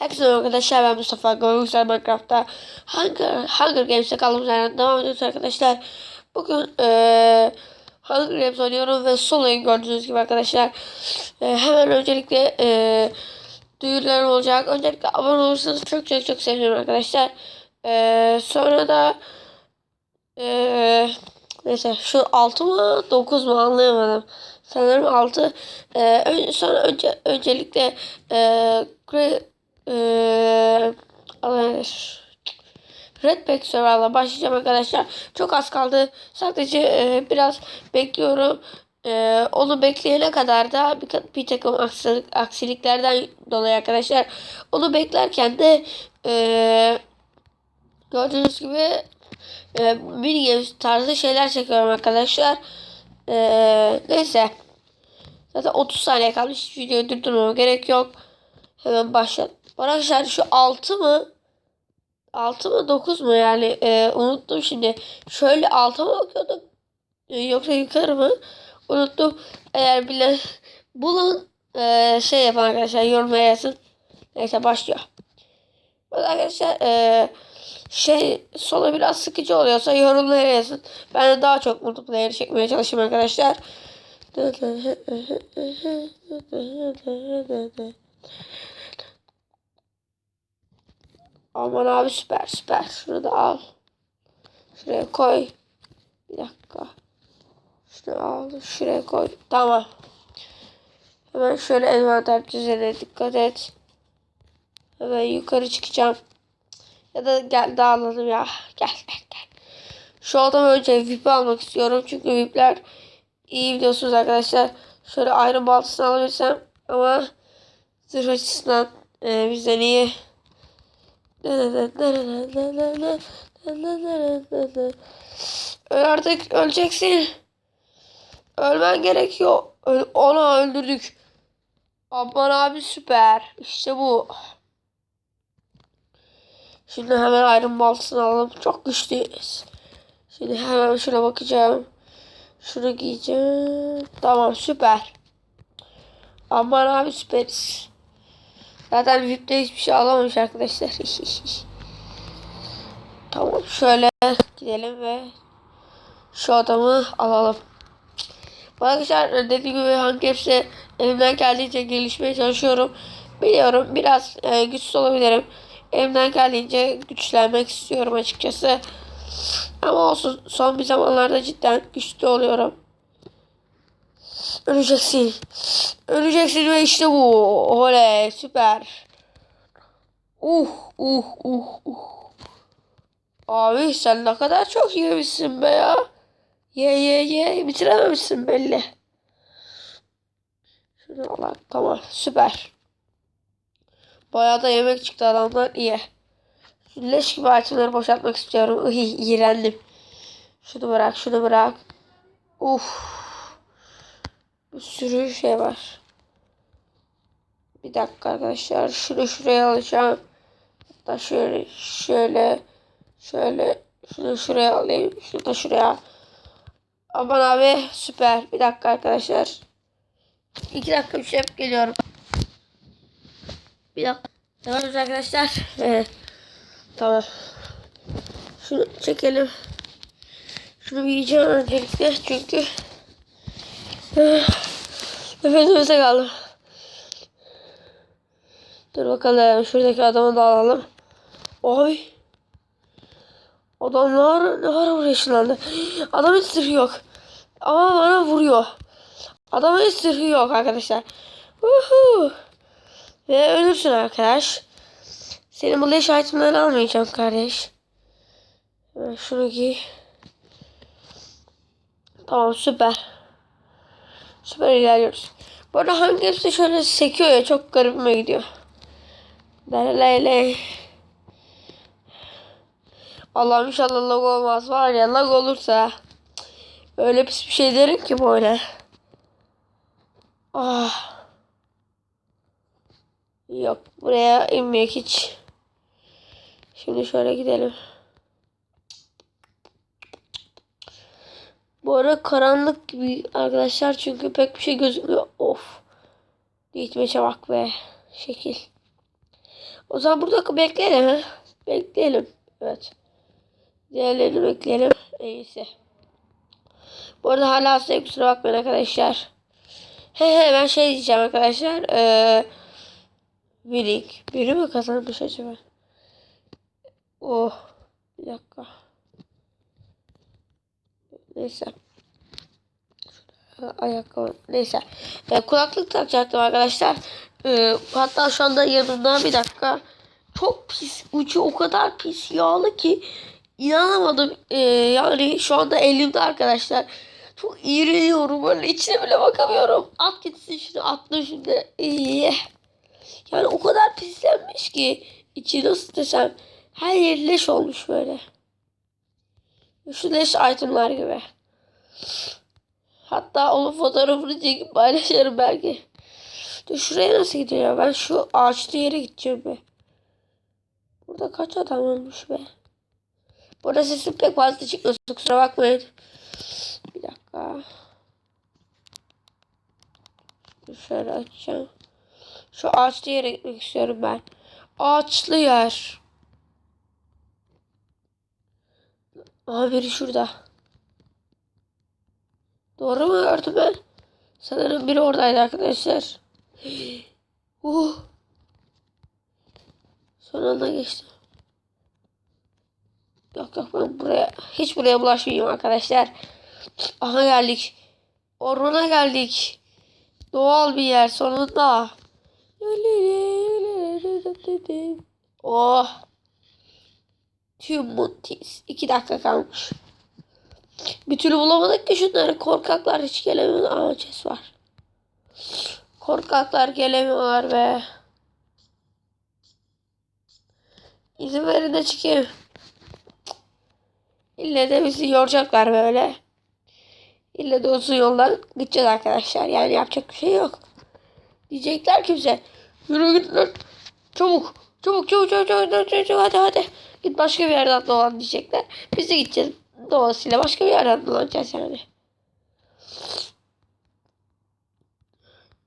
Herkese arkadaşlar ben Mustafa Göğüsel Minecraft'ta Hunger, Hunger Games'e kaldığımız devam ediyoruz arkadaşlar. Bugün eee Hunger Games oynuyorum ve solo'yu gördüğünüz gibi arkadaşlar. Eee, hemen öncelikle eee duyurularım olacak. Öncelikle abone olursanız çok çok çok sevinirim arkadaşlar. Eee, sonra da eee neyse şu 6 mı 9 mu anlayamadım. Sanırım 6. Eee ön, sonra önce, öncelikle eee Eee Redback Survival'a başlayacağım arkadaşlar. Çok az kaldı. Sadece eee, biraz bekliyorum. Eee, onu bekleyene kadar da bir, bir takım aksilik, aksiliklerden dolayı arkadaşlar. Onu beklerken de eee, gördüğünüz gibi e, mini games tarzı şeyler çekiyorum arkadaşlar. E, neyse. Zaten 30 saniye kalmış. Videoyu durdurmama gerek yok. Hemen başlayalım. Arkadaşlar şu 6 mı? 6 mı 9 mu yani e, unuttum şimdi. Şöyle 6 mı bakıyordum? E, yoksa yukarı mı? Unuttum. Eğer bilen bulun e, şey yapın arkadaşlar yorumlara yazın. Neyse başlıyor. Bu arkadaşlar e, şey sonu biraz sıkıcı oluyorsa yorumlara yazın. Ben de daha çok multiplayer çekmeye çalışayım arkadaşlar. Aman abi süper süper. Şunu da al. Şuraya koy. Bir dakika. Şunu al. Şuraya koy. Tamam. Hemen şöyle envanter düzenine dikkat et. Hemen yukarı çıkacağım. Ya da gel dağılalım ya. Gel gel gel. Şu adamı önce VIP almak istiyorum. Çünkü VIP'ler iyi biliyorsunuz arkadaşlar. Şöyle ayrı baltasını alabilirsem ama zırh açısından e, bizden iyi. Artık öleceksin. Ölmen gerekiyor. Öl Ona öldürdük. Aman abi süper. İşte bu. Şimdi hemen ayrım baltasını alalım. Çok güçlüyüz. Şimdi hemen şuna bakacağım. Şunu giyeceğim. Tamam süper. Aman abi süperiz. Zaten VIP'te hiçbir şey alamamış arkadaşlar. tamam şöyle gidelim ve şu adamı alalım. Arkadaşlar dediğim gibi hangi hepsi elimden geldiğince gelişmeye çalışıyorum. Biliyorum biraz e, güçsüz olabilirim. Elimden geldiğince güçlenmek istiyorum açıkçası. Ama olsun son bir zamanlarda cidden güçlü oluyorum. Öleceksin. Öleceksin ve işte bu. Oley süper. Uh uh uh uh. Abi sen ne kadar çok yemişsin be ya. Ye ye ye bitirememişsin belli. Şunu alalım tamam süper. Bayağı da yemek çıktı adamlar iyi. Leş gibi itemleri boşaltmak istiyorum. Iy, iğrendim. Şunu bırak şunu bırak. Uf. Bir sürü şey var. Bir dakika arkadaşlar. Şunu şuraya alacağım. Hatta şöyle şöyle şöyle şunu şuraya alayım. Şunu da şuraya. Aman abi süper. Bir dakika arkadaşlar. İki dakika bir şey geliyorum. Bir dakika. Tamam arkadaşlar. Evet. Tamam. Şunu çekelim. Şunu yiyeceğim öncelikle çünkü nefesimize kaldım. Dur bakalım şuradaki adamı da alalım. Oy. Adam ne ara, buraya ışınlandı. Adamın sırrı yok. Ama bana vuruyor. Adamın sırrı yok arkadaşlar. Uhu. Ve ölürsün arkadaş. Senin bu leş itemlerini almayacağım kardeş. Hemen şunu giy. Tamam süper. Süper ilerliyoruz. Bu arada hangi hepsi şöyle sekiyor ya çok garibime gidiyor. Derlele. Allah'ım inşallah lag olmaz var ya lag olursa öyle pis bir şey derim ki böyle. Ah. Yok buraya inmeyek hiç. Şimdi şöyle gidelim. Bu ara karanlık gibi arkadaşlar çünkü pek bir şey gözükmüyor. Of. Gitme bak be. Şekil. O zaman burada bekleyelim. ha. Bekleyelim. Evet. Diğerlerini bekleyelim. En iyisi. Bu arada hala hastayım kusura bakmayın arkadaşlar. He he ben şey diyeceğim arkadaşlar. Ee, Minik. Biri mi kazanmış acaba? Oh. Bir dakika. Neyse. Ayakkabı. Neyse. E, kulaklık takacaktım arkadaşlar. E, hatta şu anda yanımda bir dakika. Çok pis. Ucu o kadar pis yağlı ki inanamadım. E, yani şu anda elimde arkadaşlar. Çok iğreniyorum. Böyle içine bile bakamıyorum. At gitsin şunu. Atla şimdi. İyi. Yani o kadar pislenmiş ki içi nasıl desem her yer leş olmuş böyle. Şu leş itemlar gibi. Hatta onun fotoğrafını çekip paylaşırım belki. Dur şuraya nasıl gidiyor? Ben şu ağaçlı yere gideceğim be. Burada kaç adam ölmüş be. Burada sesim pek fazla çıkmıyor. Kusura bakmayın. Bir dakika. Şöyle açacağım. Şu ağaçlı yere gitmek istiyorum ben. Ağaçlı yer. Aha biri şurada. Doğru mu gördüm ben? Sanırım biri oradaydı arkadaşlar. Uh. Son anda geçtim. Yok yok ben buraya hiç buraya bulaşmayayım arkadaşlar. Aha geldik. Ormana geldik. Doğal bir yer sonunda. Oh. Tüm Montis. İki dakika kalmış. Bir türlü bulamadık ki şunları. Korkaklar hiç gelemiyor. Aa chest var. Korkaklar gelemiyorlar be. İzin verin de çıkayım. İlle de bizi yoracaklar böyle. İlle de uzun yoldan gideceğiz arkadaşlar. Yani yapacak bir şey yok. Diyecekler kimse. Yürü git lan. Çabuk. Çabuk çabuk çabuk çabuk çabuk çabuk, çabuk hadi hadi. Git başka bir yerden dolan diyecekler. Biz de gideceğiz. Dolayısıyla başka bir yerden dolanacağız yani.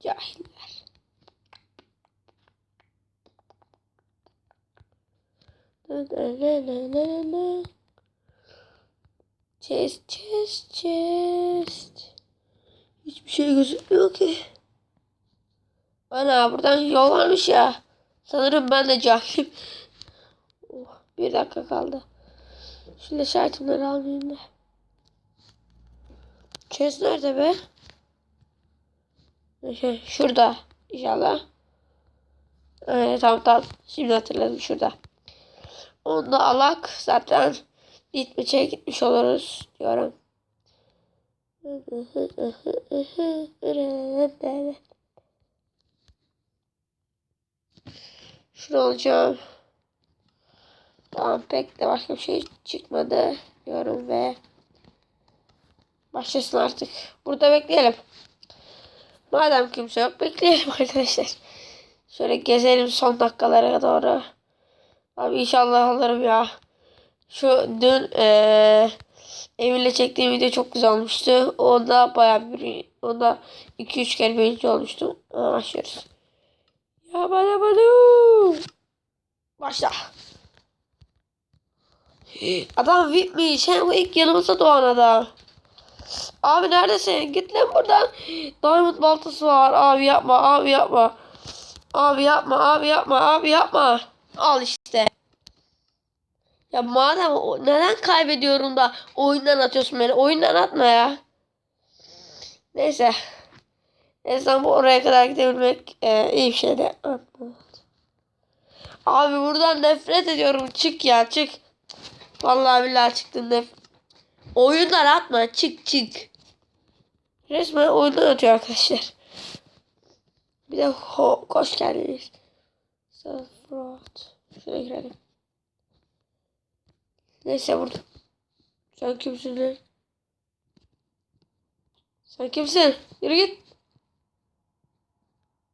Cahiller. Chest, chest, chest. Hiçbir şey gözükmüyor ki. Ana buradan yol varmış ya. Sanırım ben de cahilim. Oh, bir dakika kaldı. Şöyle şartımları almayayım da. Chest nerede be? Şey, Şurada inşallah. Evet tamam tamam. Şimdi hatırladım şurada. Onu alak zaten gitmişe gitmiş oluruz diyorum. Şunu alacağım. Tamam pek de başka bir şey çıkmadı diyorum ve başlasın artık. Burada bekleyelim. Madem kimse yok bekleyelim arkadaşlar. Şöyle gezelim son dakikalara doğru. Abi inşallah alırım ya. Şu dün eee Emir'le çektiğim video çok güzel olmuştu. Onda bayağı bir onda 2-3 kere birinci olmuştum. Başlıyoruz. Ya bana bana. Başla. Adam VIP'miş. Hem bu ilk yanımıza doğan adam. Abi neredesin? Git lan buradan. Diamond baltası var. Abi yapma. Abi yapma. Abi yapma. Abi yapma. Abi yapma. Al işte. Ya madem neden kaybediyorum da oyundan atıyorsun beni? Oyundan atma ya. Neyse. Neyse bu oraya kadar gidebilmek e, iyi bir şey de. Abi buradan nefret ediyorum. Çık ya çık. Vallahi billahi çıktın nef. Oyundan atma. Çık çık. Resmen oyundan atıyor arkadaşlar. Bir de ho hoş geldiniz. Self-fraud. Şuraya girelim. Neyse burada. Sen kimsin lan? Sen kimsin? Yürü git.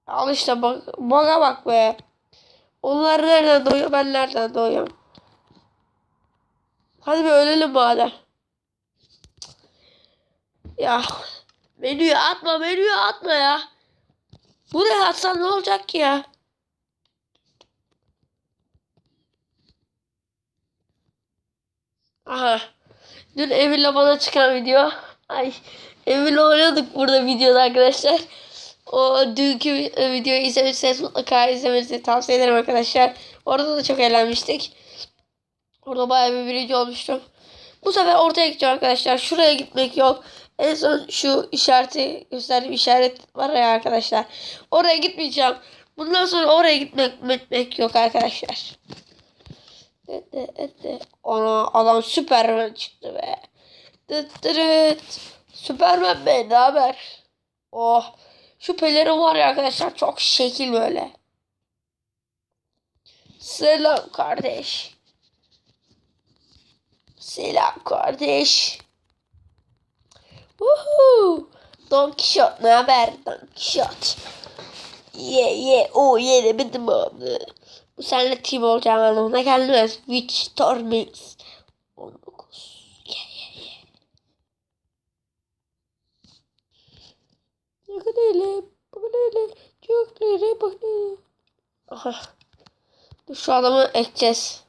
Al işte bak. Bana bak be. Onlar nereden doğuyor ben nereden doğuyorum. Hadi bir ölelim bari. Ya. Menüye atma menüye atma ya. Buraya atsan ne olacak ki ya? Aha. Dün Evil'le bana çıkan video. Ay Evil'le oynadık burada videoda arkadaşlar. O dünkü videoyu izlemediyseniz mutlaka izlemenizi tavsiye ederim arkadaşlar. Orada da çok eğlenmiştik. Orada bayağı bir birinci olmuştum. Bu sefer ortaya gideceğim arkadaşlar. Şuraya gitmek yok. En son şu işareti gösterdiğim işaret var ya arkadaşlar. Oraya gitmeyeceğim. Bundan sonra oraya gitmek, gitmek yok arkadaşlar. Ana adam Süperman çıktı be. Süperman be ne haber? Oh. Şu pelerin var ya arkadaşlar çok şekil böyle. Selam kardeş. Selam kardeş. Woohoo. Don Quixote ne haber Don Quixote? Ye ye o ye benim abi. Bu seninle team olacağım anlamına gelmez. Witch Torments. 19. Ye ye ye. Hele. Çok hele bakın. Aha. Dur şu adamı ekeceğiz.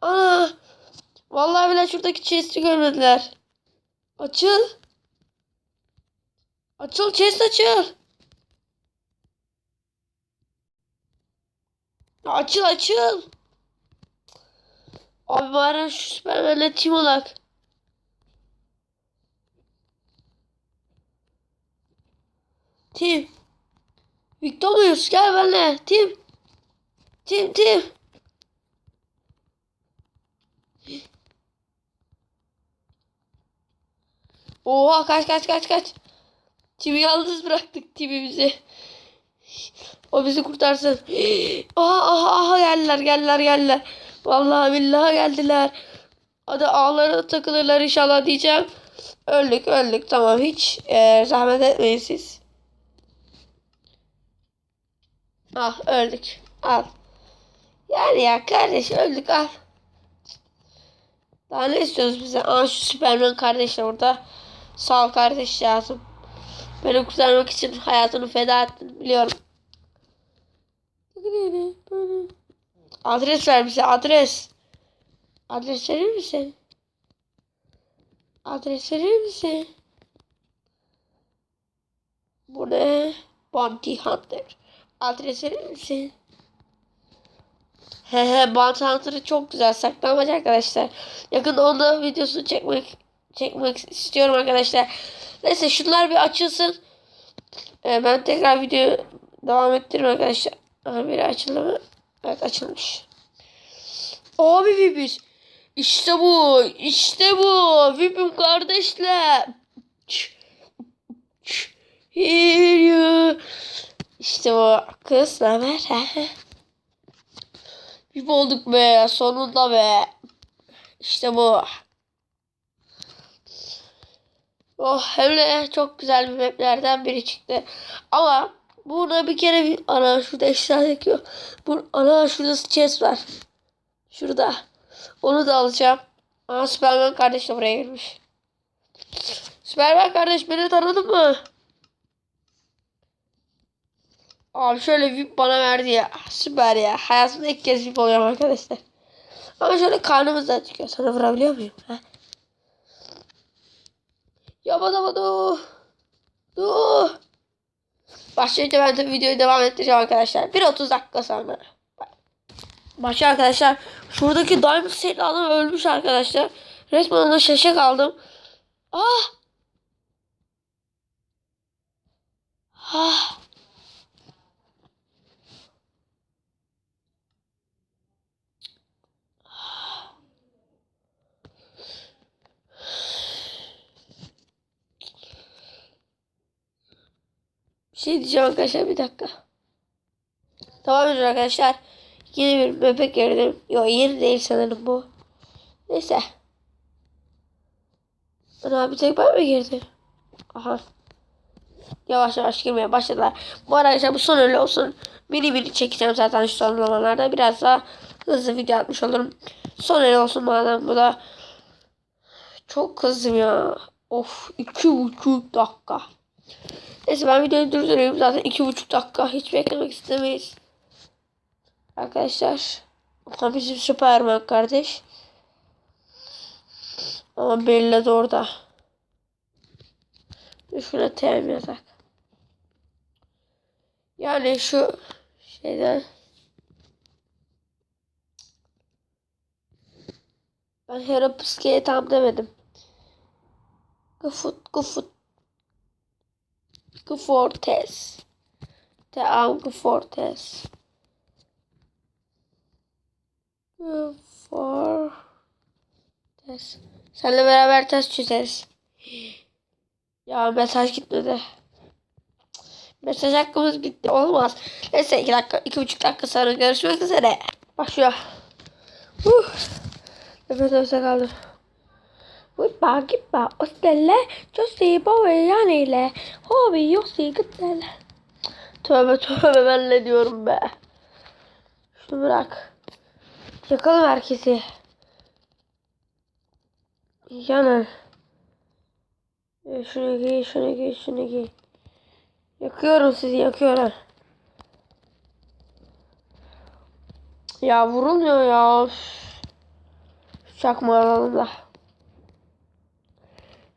Ana. Vallahi bile şuradaki chest'i görmediler. Açıl. Açıl chest açıl. Açıl açıl. Abi bari şu Superman'le team olak. Team. Victor muyuz? Gel benimle. Team. Team team. Oha kaç kaç kaç kaç. Timi yalnız bıraktık timimizi. O bizi kurtarsın. Aha aha aha geldiler geldiler geldiler. Vallahi billahi geldiler. Hadi ağlara takılırlar inşallah diyeceğim. Öldük öldük tamam hiç e, zahmet etmeyin siz. Ah öldük. Al. Yani ya kardeş öldük al. Daha ne istiyoruz bize? Aa şu Superman kardeş de orada. Sağ ol kardeş lazım. Beni kurtarmak için hayatını feda ettin biliyorum. Adres ver bize adres. Adres verir misin? Adres verir misin? Bu ne? Bounty Hunter. Adres verir misin? He he Bounty Hunter'ı çok güzel saklanmaç arkadaşlar. Yakında onda videosunu çekmek çekmek istiyorum arkadaşlar. Neyse şunlar bir açılsın. Ee, ben tekrar video devam ettiririm arkadaşlar. Aha biri açıldı mı? Evet açılmış. Abi Vipis. İşte bu. İşte bu. Vipim kardeşler. Here you. İşte bu. Kız haber? Vip olduk be. Sonunda be. İşte bu. Oh hem de çok güzel bir maplerden biri çıktı. Ama burada bir kere bir ana şurada eşya çekiyor. Bu ana şurada chest var. Şurada. Onu da alacağım. Aa Superman kardeş de buraya girmiş. Superman kardeş beni tanıdın mı? Abi şöyle VIP bana verdi ya. Süper ya. Hayatımda ilk kez VIP oluyorum arkadaşlar. Ama şöyle karnımız da çıkıyor. Sana vurabiliyor muyum? Ha? Yapamadım. Dur. Başlayınca ben de videoyu devam ettireceğim arkadaşlar. 1.30 dakika sonra. Başka arkadaşlar. Şuradaki Diamond Set'li adam ölmüş arkadaşlar. Resmen ona şaşa kaldım. Ah. Ah. Şey diyeceğim arkadaşlar bir dakika. Tamam ediyoruz arkadaşlar. Yeni bir bebek gördüm. Yok yeni değil sanırım bu. Neyse. Ana bir tek ben mi girdim? Aha. Yavaş yavaş girmeye başladılar. Bu arkadaşlar bu son öyle olsun. Mini mini çekeceğim zaten şu son zamanlarda. Biraz daha hızlı video atmış olurum. Son öyle olsun madem bu da. Çok kızdım ya. Of iki buçuk dakika. Neyse ben videoyu durdurayım. Zaten iki buçuk dakika hiç beklemek istemeyiz. Arkadaşlar. Ama bizim Süperman kardeş. Ama Bella de orada. Şuna TM yazak. Yani şu şeyden ben Pıske'ye tam demedim. Gıfut gıfut Gıfortes. Team Gıfortes. Gıfortes. Seninle beraber test çözeriz. Ya mesaj gitmedi. Mesaj hakkımız bitti. Olmaz. Neyse iki dakika, iki buçuk dakika sonra görüşmek üzere. Başlıyor. Uh. Nefes nefese kaldım. Gitme gitme. O stelle Bowie yanıyla. Hobi yosi gitmeli. Tövbe tövbe ben ne diyorum be. Şunu bırak. Yakalım herkesi. Yanın. E, Şunu giy, şunu giy, şunu giy. Yakıyorum sizi, yakıyorum. Ya vurulmuyor ya. Şu Çakma alalım da.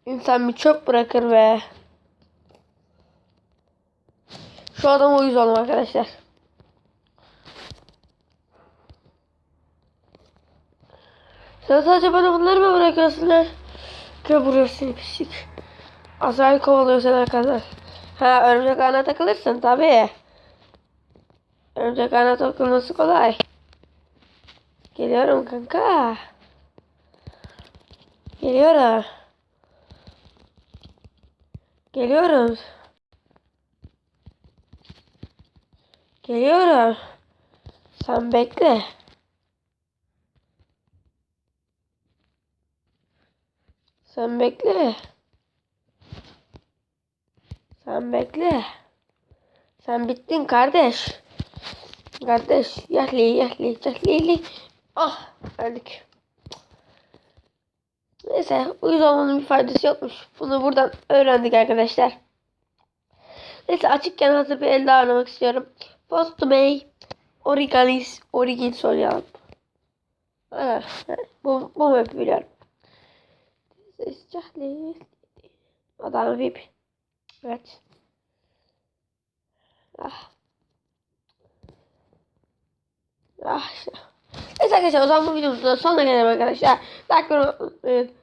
İnsan bir çöp bırakır be. Şu adama uyuz oldum arkadaşlar. Sen sadece bana bunları mı bırakıyorsun lan? Seni pislik. Azrail kovalıyor seni arkadan. Ha örümcek ağına takılırsın tabii. Örümcek ağına takılması kolay. Geliyorum kanka. Geliyorum. Geliyorum. Geliyorum. Sen bekle. Sen bekle. Sen bekle. Sen bittin kardeş. Kardeş yahli yahli yahli Ah öldük. Neyse uyuz olmanın bir faydası yokmuş. Bunu buradan öğrendik arkadaşlar. Neyse açıkken hazır bir el daha oynamak istiyorum. Postmay Origalis Origins oynayalım. Ha, bu, bu map biliyorum. Adam VIP. Evet. Ah. Ah. Neyse arkadaşlar o zaman bu videomuzun sonuna gelelim arkadaşlar. Like.